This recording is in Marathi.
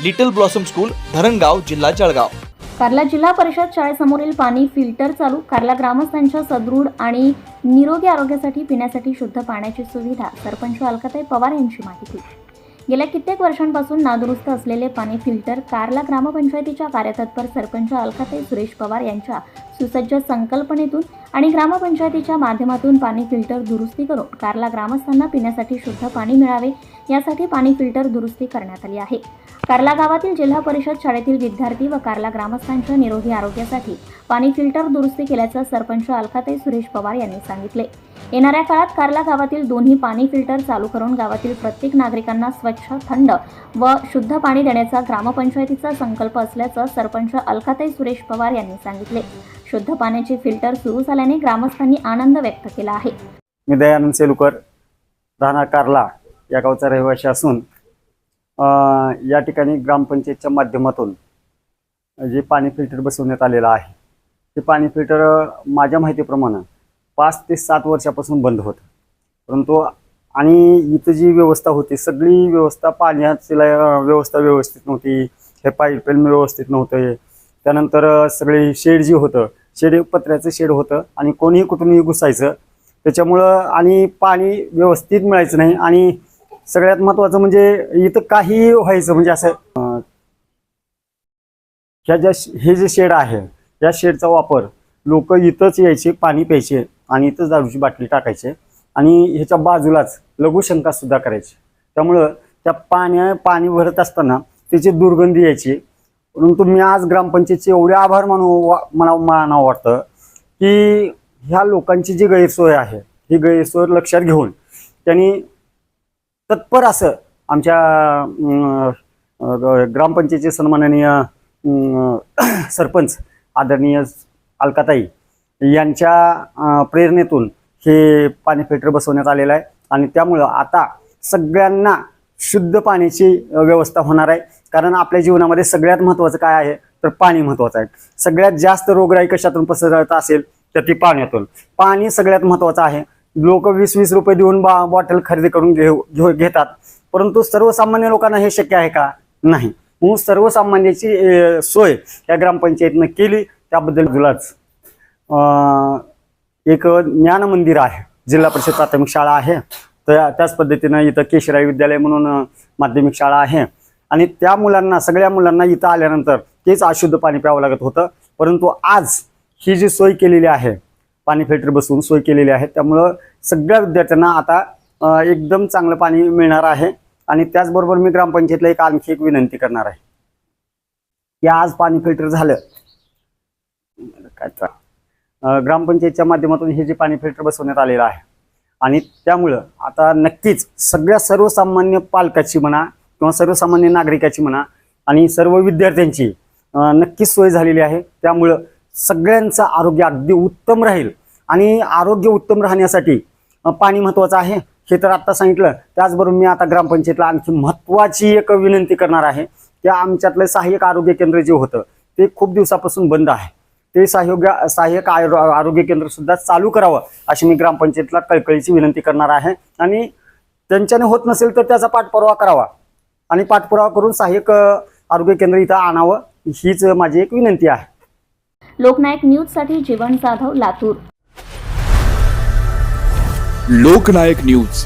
लिटल ब्लॉसम स्कूल धरणगाव जिल्हा जळगाव. कार्ला जिल्हा परिषद शाळेसमोरील पाणी फिल्टर चालू कार्ला ग्रामस्थांच्या सदृढ आणि निरोगी आरोग्यासाठी पिण्यासाठी शुद्ध पाण्याची सुविधा. सरपंच अलकाताई पवार यांची माहिती. गेल्या कित्येक वर्षांपासून नादुरुस्त असलेले पाणी फिल्टर कारला ग्रामपंचायतीच्या कार्यतत्पर सरपंच अलकाताई सुरेश पवार यांच्या सुसज्ज संकल्पनेतून आणि ग्रामपंचायतीच्या माध्यमातून पाणी फिल्टर दुरुस्ती करून कारला ग्रामस्थांना पिण्यासाठी शुद्ध पाणी मिळावे यासाठी पाणी फिल्टर दुरुस्ती करण्यात आली आहे. कारला गावातील जिल्हा परिषद शाळेतील विद्यार्थी व कारला ग्रामस्थांच्या निरोगी आरोग्यासाठी पाणी फिल्टर दुरुस्ती केल्याचं सरपंच अलकाताई सुरेश पवार यांनी सांगितले. येणाऱ्या काळात कार्ला गावातील दोन्ही पाणी फिल्टर चालू करून गावातील प्रत्येक नागरिकांना स्वच्छ थंड व शुद्ध पाणी देण्याचा ग्रामपंचायतीचा संकल्प असल्याचं सरपंच अलकाताई सुरेश पवार यांनी सांगितले. शुद्ध पाण्याचे फिल्टर सुरू झाल्याने ग्रामस्थांनी आनंद व्यक्त केला आहे. मी दयानंद सेलुकर राहणार कार्ला या गावचा रहिवासी असून या ठिकाणी ग्रामपंचायतच्या माध्यमातून जे पाणी फिल्टर बसवण्यात आलेलं आहे. ते पाणी फिल्टर माझ्या माहितीप्रमाणे पाच ते सात वर्षापासून बंद होतं. परंतु आणि इथं जी व्यवस्था होती सगळी व्यवस्था पाण्याची ला- व्यवस्था व्यवस्थित नव्हती हे पाईपलाईन व्यवस्थित नव्हतं. त्यानंतर सगळे शेड जी होतं शेड पत्र्याचं शेड होतं आणि कोणीही कुठूनही घुसायचं. त्याच्यामुळं आणि पाणी व्यवस्थित मिळायचं नाही आणि सगळ्यात महत्त्वाचं म्हणजे इथं काही व्हायचं म्हणजे असं ह्या ज्या हे जे शेड आहे या शेडचा वापर लोक इथंच यायचे पाणी प्यायचे. आणि इथंच दारूची बाटली टाकायची आणि ह्याच्या बाजूलाच लघुशंका सुद्धा करायची. त्यामुळं त्या पाण्या पाणी भरत असताना त्याची दुर्गंधी यायची. परंतु मी आज ग्रामपंचायतचे एवढे आभार मानू वा- मला मानावं वाटतं की ह्या लोकांची जी गैरसोय आहे ही गैरसोय लक्षात घेऊन त्यांनी तत्पर असं आमच्या ग्रामपंचायतीचे सन्माननीय सरपंच आदरणीय अलकाताई यांच्या प्रेरणेतून हे पाणी फिल्टर बसवण्यात आलेलं आहे. आणि त्यामुळं आता सगळ्यांना शुद्ध पाण्याची व्यवस्था होणार आहे. कारण आपल्या जीवनामध्ये सगळ्यात महत्त्वाचं काय आहे? तर पाणी महत्त्वाचं आहे. सगळ्यात जास्त रोगराई कशातून पसरत असेल? तर ती पाण्यातून. पाणी सगळ्यात महत्त्वाचं आहे. लोक वीस वीस रुपये देऊन बा बॉटल खरेदी करून घेऊ घेऊ घेतात. परंतु सर्वसामान्य लोकांना हे शक्य आहे का? नाही. म्हणून सर्वसामान्याची सोय या ग्रामपंचायतीनं केली. त्याबद्दल तुलाच एक ज्ञान मंदिर आहे. जिल्हा परिषद प्राथमिक शाळा आहे. तर त्याच पद्धतीनं इथं केशराई विद्यालय म्हणून माध्यमिक शाळा आहे. आणि त्या मुलांना सगळ्या मुलांना इथं आल्यानंतर तेच अशुद्ध पाणी प्यावं लागत होतं. परंतु आज ही जी सोय केलेली आहे पाणी फिल्टर बसवून सोय केलेली आहे त्यामुळं सगळ्या विद्यार्थ्यांना आता एकदम चांगलं पाणी मिळणार आहे. आणि त्याचबरोबर मी ग्रामपंचायतला एक आणखी एक विनंती करणार आहे. की आज पाणी फिल्टर झालं. काय तर, ग्रामपंचायतच्या माध्यमातून हे जे पाणी फिल्टर बसवण्यात आलेलं आहे. आणि त्यामुळं आता नक्कीच सगळ्या सर्वसामान्य पालकाची म्हणा किंवा सर्वसामान्य नागरिकाची म्हणा आणि सर्व विद्यार्थ्यांची नक्कीच सोय झालेली आहे. त्यामुळं सगळ्यांचं आरोग्य अगदी उत्तम राहील आणि आरोग्य उत्तम राहण्यासाठी पाणी महत्त्वाचं आहे. हे तर आत्ता सांगितलं. त्याचबरोबर मी आता ग्रामपंचायतला आणखी महत्त्वाची एक विनंती करणार आहे. त्या आमच्यातलं सहाय्यक आरोग्य केंद्र जे होतं ते खूप दिवसापासून बंद आहे. ते सहाय्य सहाय्यक आरो- आरोग्य केंद्र सुद्धा चालू करावं अशी मी ग्रामपंचायतला कळकळीची विनंती करणार आहे. आणि त्यांच्याने होत नसेल तर त्याचा पाठपुरावा करावा. आणि पाठपुरावा करून सहाय्यक आरोग्य केंद्र इथं आणावं हीच माझी एक विनंती आहे. लोकनायक न्यूजसाठी जीवन जाधव लातूर. लोकनायक न्यूज.